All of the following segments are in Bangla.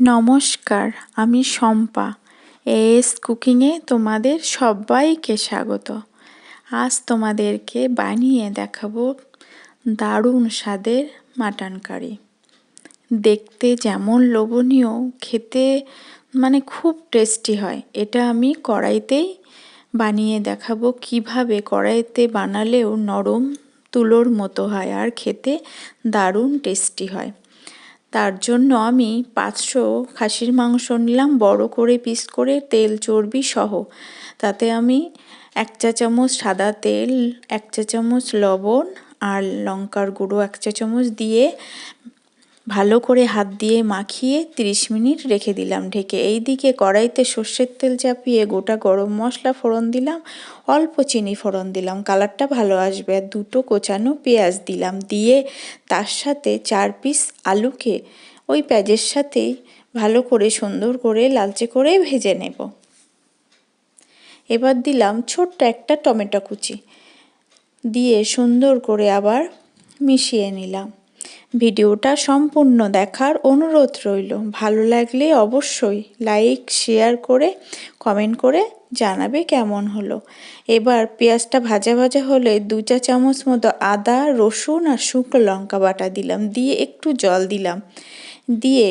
নমস্কার, আমি শম্পা। এস কুকিংয়ে তোমাদের সবাইকে স্বাগত। আজ তোমাদেরকে বানিয়ে দেখাবো দারুণ স্বাদের মাটন কারি। দেখতে যেমন লোভনীয়, খেতে মানে খুব টেস্টি হয়। এটা আমি কড়াইতেই বানিয়ে দেখাবো কীভাবে কড়াইতে বানালেও নরম তুলোর মতো হয় আর খেতে দারুণ টেস্টি হয়। তার জন্য আমি পাঁচশো খাসির মাংস নিলাম, বড় করে পিস করে তেল, চর্বি সহ। তাতে আমি এক চা চামচ সাদা তেল, এক চা চামচ লবণ আর লঙ্কার গুঁড়ো এক চা চামচ দিয়ে ভালো করে হাত দিয়ে মাখিয়ে 30 মিনিট রেখে দিলাম ঢেকে। এই দিকে কড়াইতে সর্ষের তেল চাপিয়ে গোটা গরম মশলা ফোড়ন দিলাম, অল্প চিনি ফোড়ন দিলাম, কালারটা ভালো আসবে। আর দুটো কোচানো পেঁয়াজ দিলাম দিয়ে তার সাথে চার পিস আলুকে ওই পেঁয়াজের সাথেই ভালো করে সুন্দর করে লালচে করে ভেজে নেব। এবার দিলাম ছোট্ট একটা টমেটো কুচি দিয়ে সুন্দর করে আবার মিশিয়ে নিলাম। ভিডিওটা সম্পূর্ণ দেখার অনুরোধ রইল। ভালো লাগলে অবশ্যই লাইক, শেয়ার করে, কমেন্ট করে জানাবে কেমন হলো। এবার পেঁয়াজটা ভাজা ভাজা হলে দু চা চামচ মতো আদা, রসুন আর শুকনো লঙ্কা বাটা দিলাম। দিয়ে একটু জল দিলাম। দিয়ে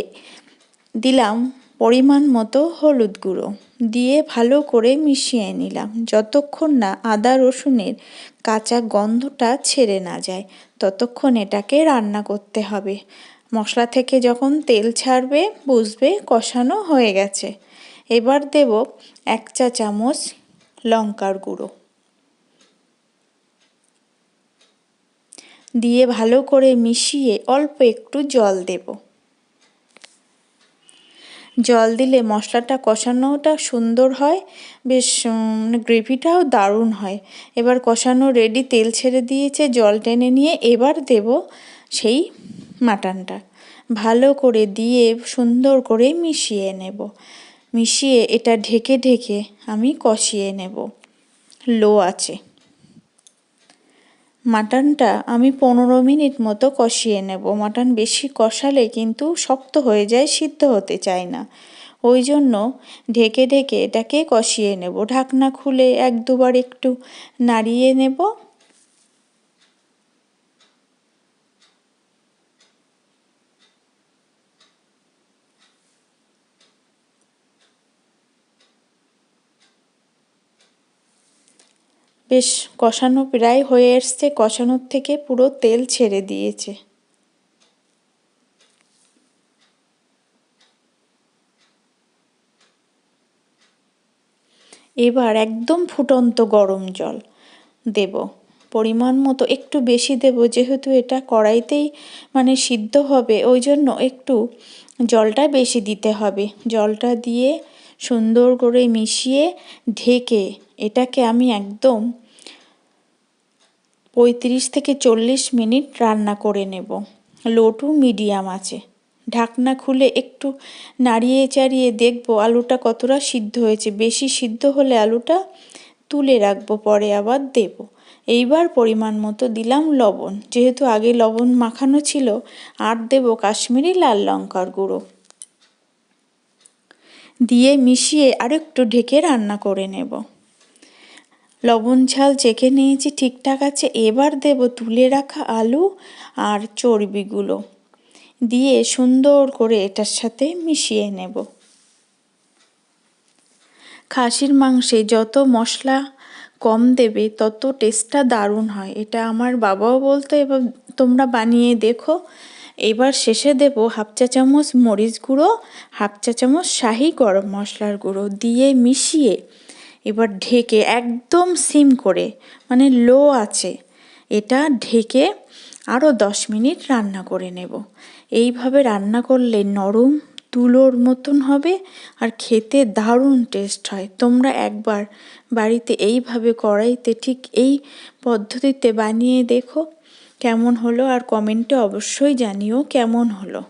দিলাম পরিমাণ মতো হলুদ গুঁড়ো দিয়ে ভালো করে মিশিয়ে নিলাম। যতক্ষণ না আদা রসুনের কাঁচা গন্ধটা ছেড়ে না যায়, ততক্ষণ এটাকে রান্না করতে হবে। মশলা থেকে যখন তেল ছাড়বে, বুঝবে কষানো হয়ে গেছে। এবার দেব এক চা চামচ লঙ্কার গুঁড়ো। দিয়ে ভালো করে মিশিয়ে অল্প একটু জল দেবো। জল দিলে মশলাটা কষানোটা সুন্দর হয়, বেশ গ্রেভিটাও দারুণ হয়। এবার কষানো রেডি তেল ছেড়ে দিয়েছে, জল টেনে নিয়ে এবার দেব সেই মাটনটা। ভালো করে দিয়ে সুন্দর করে মিশিয়ে নেব। মিশিয়ে এটা ঢেকে ঢেকে আমি কষিয়ে নেব। লো আছে মাটনটা আমি পনেরো মিনিট মতো কষিয়ে নেব। মাটন বেশি কষালে কিন্তু শক্ত হয়ে যায়, সিদ্ধ হতে চায় না। ওই জন্য ঢেকে ঢেকে এটাকে কষিয়ে নেব। ঢাকনা খুলে এক দুবার একটু নাড়িয়ে নেব। বেশ কষানো প্রায় হয়ে এসছে, কষানোর থেকে পুরো তেল ছেড়ে দিয়েছে। এবার একদম ফুটন্ত গরম জল দেব। পরিমাণ মতো একটু বেশি দেব, যেহেতু এটা কড়াইতেই মানে সিদ্ধ হবে ওই জন্য একটু জলটা বেশি দিতে হবে। জলটা দিয়ে সুন্দর করে মিশিয়ে ঢেকে এটাকে আমি একদম পঁয়ত্রিশ থেকে চল্লিশ মিনিট রান্না করে নেব। লো টু মিডিয়াম আছে। ঢাকনা খুলে একটু নাড়িয়ে চাড়িয়ে দেখব আলুটা কতটা সিদ্ধ হয়েছে। বেশি সিদ্ধ হলে আলুটা তুলে রাখব, পরে আবার দেব। এইবার পরিমাণ মতো দিলাম লবণ। যেহেতু আগে লবণ মাখানো ছিল, আর দেব কাশ্মীরি লাল লঙ্কার গুঁড়ো। দিয়ে মিশিয়ে আরেকটু ঢেকে রান্না করে নেব। লবণ ঝাল চেখে নিয়েছি, ঠিকঠাক আছে। এবার দেব তুলে রাখা আলু আর চর্বিগুলো। দিয়ে সুন্দর করে এটার সাথে মিশিয়ে নেব। খাসির মাংসে যত মশলা কম দেবে, তত টেস্টটা দারুণ হয়। এটা আমার বাবাও বলতো, এবার তোমরা বানিয়ে দেখো। এবার শেষে দেব হাফ চা চামচ মরিচ গুঁড়ো, হাফ চা চামচ শাহি গরম মশলার গুঁড়ো। দিয়ে মিশিয়ে এবার ঢেকে একদম সিম করে মানে লো আছে, এটা ঢেকে আরও দশ মিনিট রান্না করে নেব। এইভাবে রান্না করলে নরম তুলোর মতন হবে আর খেতে দারুণ টেস্ট হয়। তোমরা একবার বাড়িতে এইভাবে কড়াইতে ঠিক এই পদ্ধতিতে বানিয়ে দেখো কেমন হলো আর কমেন্টে অবশ্যই জানিও কেমন হলো।